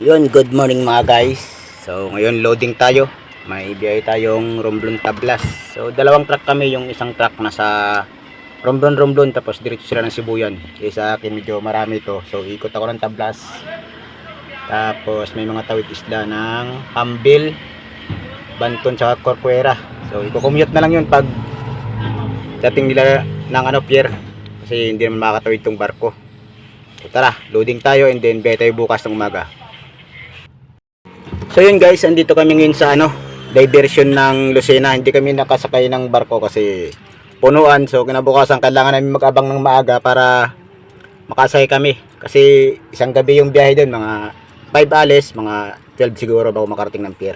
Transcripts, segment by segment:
Yun, good morning mga guys. So, ngayon loading tayo. May biyahe tayong Romblon Tablas. So, dalawang truck kami. Yung isang truck nasa Romblon Romblon tapos diretso sila ng Sibuyan. Kaya sa akin medyo marami to. So, ikot ako ng Tablas. Tapos may mga tawid isla ng Ambil, Banton, tsaka Corcuera. So, i-commute na lang yun pag dating nila ng ano, pier. Kasi hindi naman makakatawid tong barko. So, tara, loading tayo and then biyahe tayo bukas ng umaga. So yun guys, andito kami ngayon sa ano, diversion ng Lucena. Hindi kami nakasakay ng barko kasi punuan. So kinabukasan kailangan namin mag-abang ng maaga para makasakay kami. Kasi isang gabi yung biyahe doon, mga 5 alis, mga 12 siguro bago makarating ng pier.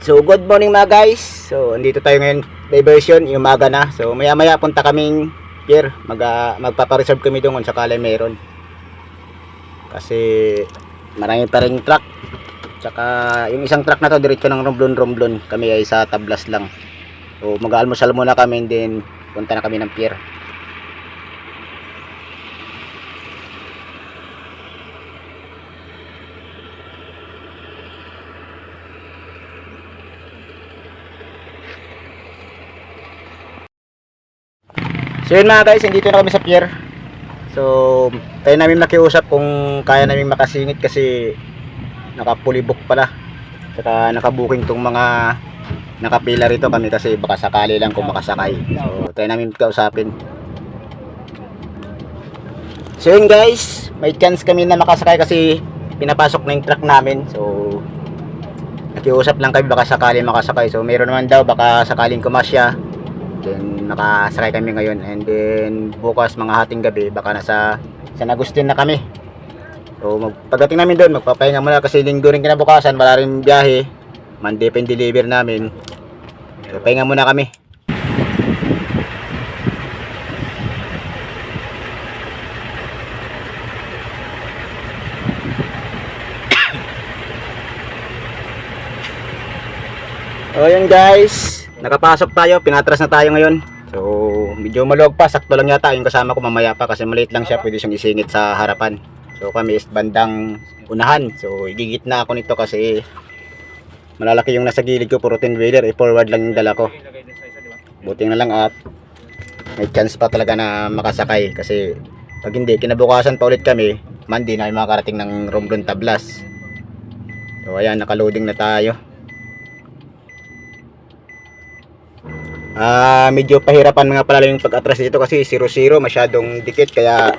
So good morning mga guys. So andito tayo ngayon diversion, yung umaga na. So maya maya punta kaming pier. Mag, ah, magpapareserve kami doon kung sakali meron kasi marami pa ring truck. Tsaka yung isang truck na to diretso ng Romblon Romblon. Kami ay sa tablas lang. So mag-almusal muna kami and then punta na kami ng pier. So yun mga guys, nandito na kami sa pier. So, tayo namin nakiusap kung kaya namin makasingit kasi nakapulibok pala. Saka nakabuking tong mga nakapila rito kami kasi baka sakali lang kung makasakay. So, tayo namin kausapin. So yun guys, may chance kami na makasakay kasi pinapasok na yung truck namin. So, nakiusap lang kami baka sakali makasakay. So, meron naman daw baka sakaling kumasya. Then nakasakay kami ngayon and then bukas mga hating gabi baka nasa San Agustin na kami. So pagdating namin doon magpapahinga muna kasi linggo rin kinabukasan wala rin biyahe. Monday pa deliver namin. So pahinga muna kami. So yun guys, nakapasok tayo, pinatras na tayo ngayon. So medyo maluwag pa, sakto lang yata yung kasama ko mamaya pa kasi maliit lang siya, pwede siyang isingit sa harapan. So kami is bandang unahan. So igigit na ako nito kasi malalaki yung nasa gilid ko, puro 10 wheeler, i-forward lang yung dala ko. Buti na lang at may chance pa talaga na makasakay kasi pag hindi, kinabukasan pa ulit kami, Monday na ay makakarating ng Romblon Tablas. So ayan, nakaloading na tayo. Ah, medyo pahirapan mga pala yung pag-atras dito kasi 0-0 masyadong dikit kaya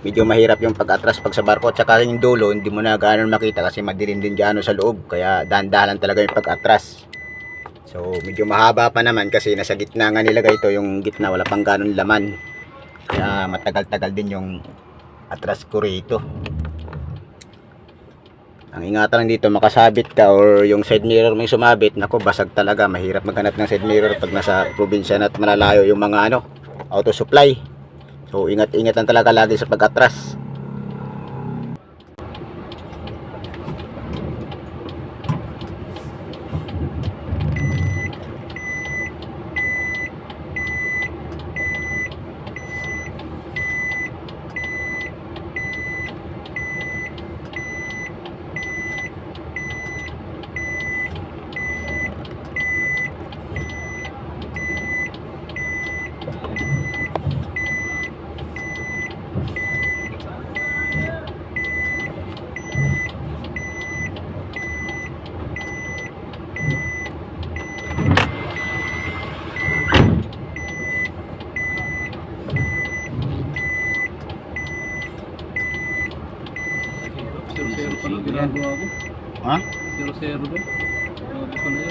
medyo mahirap yung pag-atras pag sa barko tsaka yung dulo hindi mo na gaano makita kasi madilim din gaano sa loob kaya dahan-dahan talaga yung pag-atras. So medyo mahaba pa naman kasi nasa gitna nga nilagay ito yung gitna wala pang ganon laman. Kaya matagal-tagal din yung atras ko rito. Ang ingatan lang dito, makasabit ka or yung side mirror yung sumabit, nako basag talaga. Mahirap maghanap ng side mirror pag nasa probinsya na at malalayo yung mga ano, auto supply. So ingat-ingat lang talaga lagi sa pag-atras. şey yapalım. Bu konuyu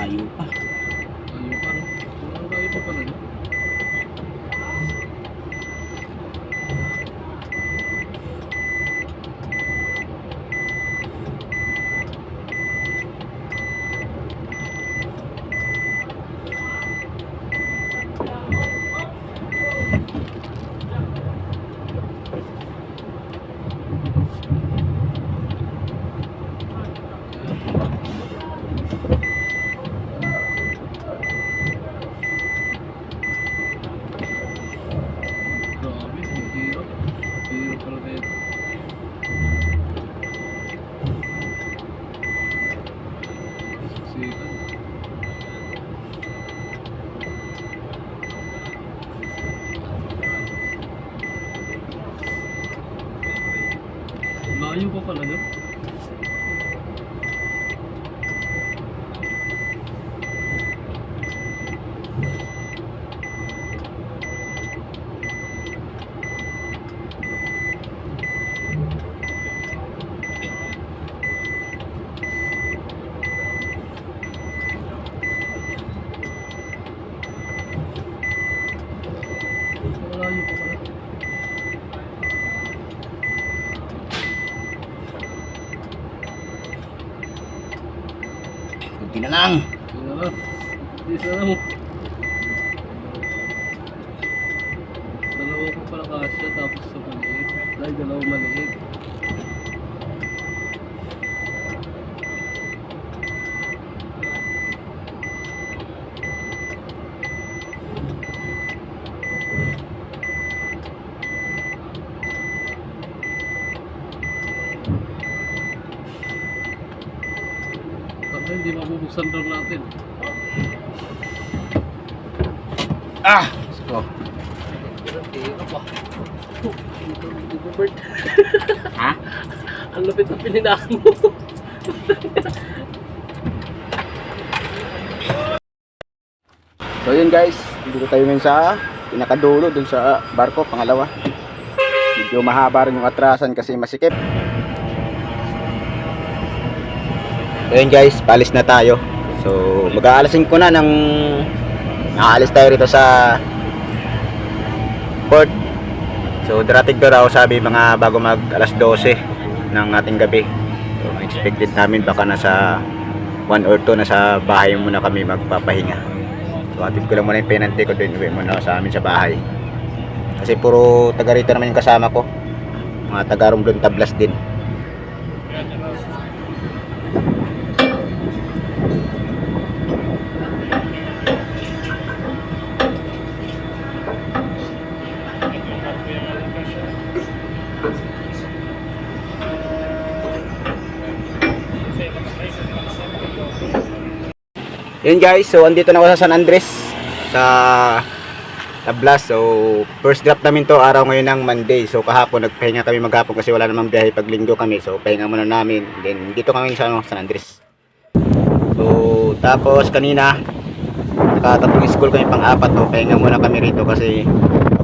Layo pa. Layo pa. Layo pa pa pala. Layo pa pala? Malayo pa pala. Lang. Isa lang. Dalawa ko pala kasya tapos sa maliit. Dahil dalawa maliit. Tapos hindi mabubuksan door natin. Ah! So, ha? Ang lupit na pininahan mo. So yun guys, dito tayo ngayon sa pinakadulo dun sa barko, pangalawa. Medyo mahaba rin yung atrasan kasi masikip. So yun guys, palis na tayo. So mag-aalasin ko na ng nakaalis tayo rito sa port. So darating daw raw sabi mga bago mag alas 12 ng ating gabi. So expected namin baka nasa 1 or 2 na sa bahay muna kami magpapahinga. So atid ko lang muna yung penalty ko din uwi muna sa amin sa bahay. Kasi puro taga rito naman yung kasama ko. Mga taga Romblon Tablas din. Yun guys, so andito na ako sa San Andres sa Tablas. So first drop namin to araw ngayon ng Monday. So kahapon nagpahinga kami maghapon kasi wala namang biyahe pag linggo kami. So pahinga muna namin. Then dito kami sa ano, San Andres. So tapos kanina nakatatlong school kami pang apat to. Pahinga muna kami rito kasi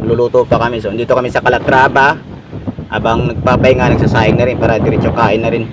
magluluto pa kami. So dito kami sa Calatrava. Habang nagpapahinga, nagsasayang na rin para diretso kain na rin.